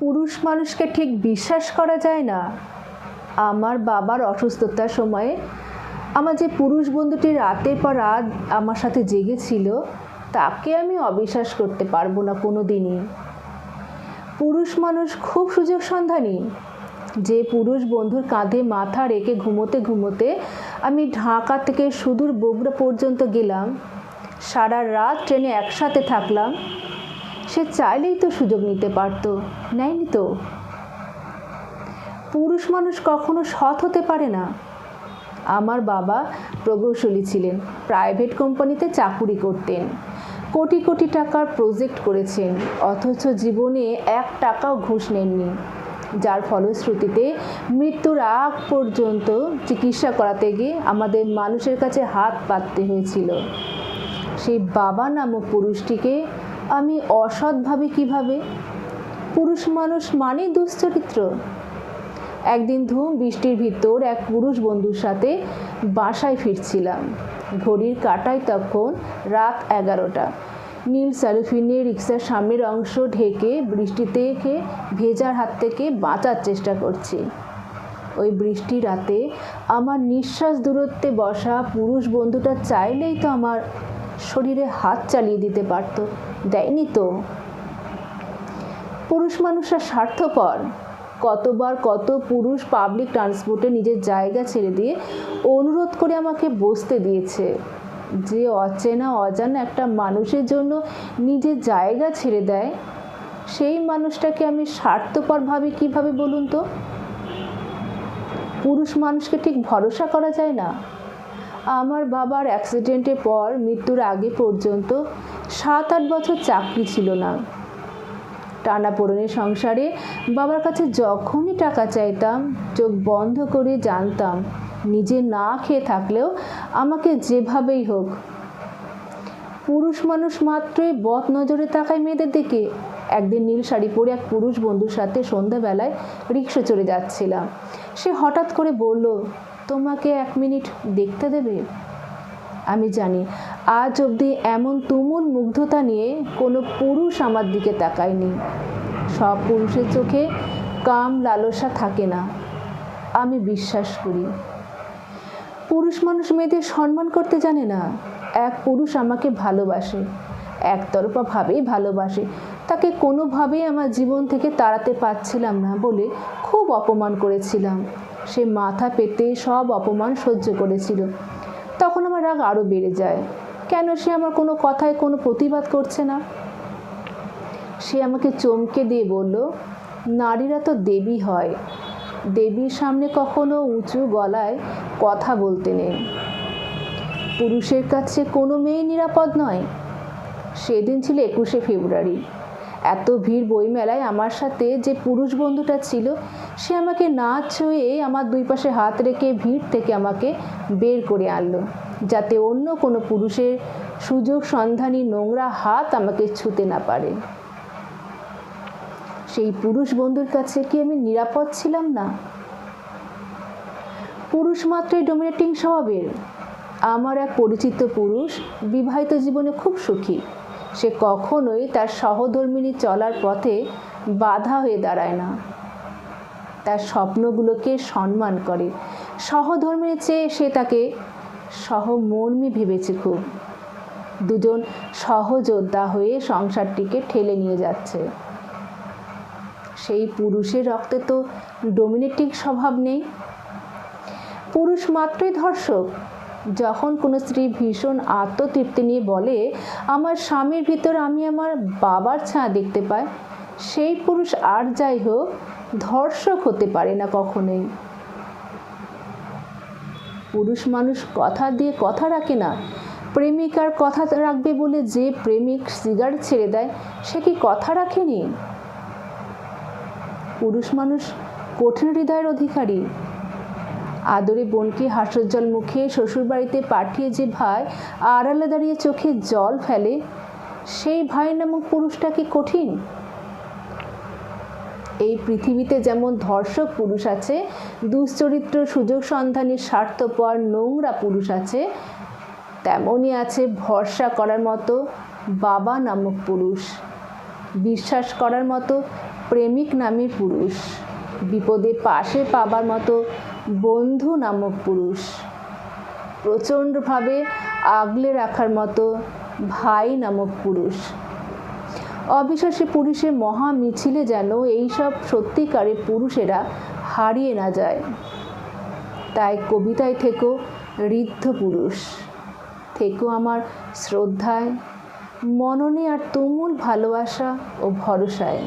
পুরুষ মানুষকে ঠিক বিশ্বাস করা যায় না। আমার বাবার অসুস্থতার সময়ে আমার যে পুরুষ বন্ধুটি রাতের পর রাত আমার সাথে জেগেছিল, তাকে আমি অবিশ্বাস করতে পারব না কোনো দিনই পুরুষ মানুষ খুব সুযোগ সন্ধানী। যে পুরুষ বন্ধুর কাঁধে মাথা রেখে ঘুমোতে ঘুমোতে আমি ঢাকা থেকে সুদূর বগুড়া পর্যন্ত গেলাম। সারা রাত ট্রেনে একসাথে থাকলাম। সে চাইলেই তো সুযোগ নিতে পারতো, নেয়নি তো? পুরুষ মানুষ কখনো সৎ হতে পারে না। আমার বাবা প্রকৌশলী ছিলেন, প্রাইভেট কোম্পানিতে চাকুরি করতেন, কোটি কোটি টাকার প্রজেক্ট করেছেন, অথচ জীবনে এক টাকাও ঘুষ নেননি, যার ফলশ্রুতিতে মৃত্যুর আগ পর্যন্ত চিকিৎসা করাতে গিয়ে আমাদের মানুষের কাছে হাত পাততে হয়েছিল। সেই বাবা নামক পুরুষটিকে আমি অসৎভাবে কীভাবে? পুরুষ মানুষ মানে দুশ্চরিত্র। একদিন ধুম বৃষ্টির ভিতর এক পুরুষ বন্ধুর সাথে বাসায় ফিরছিলাম। ঘড়ির কাটায় তখন রাত এগারোটা। নীল স্যালুফিনে রিক্সার সামনের অংশ ঢেকে বৃষ্টিতে ভেজার হাত থেকে বাঁচার চেষ্টা করছি। ওই বৃষ্টি রাতে আমার নিঃশ্বাস দূরত্বে বসা পুরুষ বন্ধুটা চাইলেই তো আমার শরীরে হাত চালিয়ে দিতে পারত। দেয়নি তো। পুরুষ মানুষরা স্বার্থপর। কতবার কত পুরুষ পাবলিক ট্রান্সপোর্টে নিজের জায়গা ছেড়ে দিয়ে অনুরোধ করে আমাকে বসতে দিয়েছে। যে অচেনা, অজানা একটা মানুষের জন্য নিজের জায়গা ছেড়ে দেয়, সেই মানুষটাকে আমি স্বার্থপর ভাবি কীভাবে বলুন তো? পুরুষ মানুষকে ঠিক ভরসা করা যায় না। আমার বাবার অ্যাক্সিডেন্টের পর মৃত্যুর আগে পর্যন্ত সাত আট বছর চাকরি ছিল না। টানা পোড়নের সংসারে বাবার কাছে যখনই টাকা চাইতাম, চোখ বন্ধ করে জানতাম, নিজে না খেয়ে থাকলেও আমাকে যেভাবেই হোক। পুরুষ মানুষ মাত্রই বদ নজরে তাকায় মেয়েদের দিকে। একদিন নীল শাড়ি পরে এক পুরুষ বন্ধুর সাথে সন্ধ্যাবেলায় রিক্সা চড়ে যাচ্ছিলাম। সে হঠাৎ করে বলল তোমাকে এক মিনিট দেখতে দেবে? আমি জানি, আজ অবধি এমন তুমুল মুগ্ধতা নিয়ে কোনো পুরুষ আমার দিকে তাকায়নি। সব পুরুষের চোখে কাম লালসা থাকে না, আমি বিশ্বাস করি। পুরুষ মানুষ মেয়েদের সম্মান করতে জানে না, এক পুরুষ আমাকে ভালোবাসে একতরফাভাবেই ভালোবাসে, তাকে কোনোভাবেই আমার জীবন থেকে তাড়াতে পারছিলাম না বলে খুব অপমান করেছিলাম। সে মাথা পেতে সব অপমান সহ্য করেছিল। তখন আমার রাগ আরও বেড়ে যায়। কেন সে আমার কোনো কথায় কোনো প্রতিবাদ করছে না? সে আমাকে চমকে দিয়ে বলল, নারীরা তো দেবী হয়। দেবীর সামনে কখনো উঁচু গলায় কথা বলতে নেই। পুরুষের কাছে কোনো মেয়ে নিরাপদ নয়। সেদিন ছিল একুশে ফেব্রুয়ারি। এত ভিড় বইমেলায় আমার সাথে যে পুরুষ বন্ধুটা ছিল, সে আমাকে না ছুঁয়ে আমার দুই পাশে হাত রেখে ভিড় থেকে আমাকে বের করে আনলো, যাতে অন্য কোনো পুরুষের সুযোগ সন্ধানী নোংরা হাত আমাকে ছুতে না পারে। সেই পুরুষ বন্ধুর কাছে কি আমি নিরাপদ ছিলাম না? পুরুষ মাত্রই ডোমিনেটিং স্বভাবের। আমার এক পরিচিত পুরুষ বিবাহিত জীবনে খুব সুখী। সে কখনোই তার সহধর্মিনী চলার পথে বাধা হয়ে দাঁড়ায় না। তার স্বপ্নগুলোকে সম্মান করে। সহধর্মের চেয়ে সে তাকে সহমর্মী ভেবেছে খুব। দুজন সহযোদ্ধা হয়ে সংসারটিকে ঠেলে নিয়ে যাচ্ছে। সেই পুরুষের রক্তে তো ডোমিনেটিক স্বভাব নেই। পুরুষ মাত্রই ধর্ষক। যখন কোনো স্ত্রী ভীষণ আত্মতৃপ্তি নিয়ে বলে, আমার স্বামীর ভিতর আমি আমার বাবার ছায়া দেখতে পাই, সেই পুরুষ আর যাই হোক, ধর্ষক হতে পারে না কখনোই। পুরুষ মানুষ কথা দিয়ে কথা রাখে না। প্রেমিকার কথা রাখবে বলে যে প্রেমিক সিগারেট ছেড়ে দেয়, সে কি কথা রাখেনি? পুরুষ মানুষ কঠিন হৃদয়ের অধিকারী। আদরে বোনকে হাস্যোজ্জ্বল মুখে শ্বশুরবাড়িতে পাঠিয়ে যে ভাই আড়ালে দাঁড়িয়ে চোখে জল ফেলে, সেই ভাই নামক পুরুষটা কি কঠিন? এই পৃথিবীতে যেমন ধর্ষক পুরুষ আছে, দুশ্চরিত্র সুযোগ সন্ধানী স্বার্থপর নোংরা পুরুষ আছে তেমনই আছে ভরসা করার মতো বাবা নামক পুরুষ, বিশ্বাস করার মতো প্রেমিক নামে পুরুষ, বিপদে পাশে পাবার মতো বন্ধু নামক পুরুষ। প্রচণ্ডভাবে আগলে রাখার মতো ভাই নামক পুরুষ। অবিশ্বাসী পুরুষের মহা মিছিলে যেন এইসব সত্যিকারের পুরুষেরা হারিয়ে না যায়। তাই কবিতায় থেকো, ঋদ্ধ পুরুষ। থেকো আমার শ্রদ্ধায়, মননে আর তুমুল ভালোবাসা ও ভরসায়।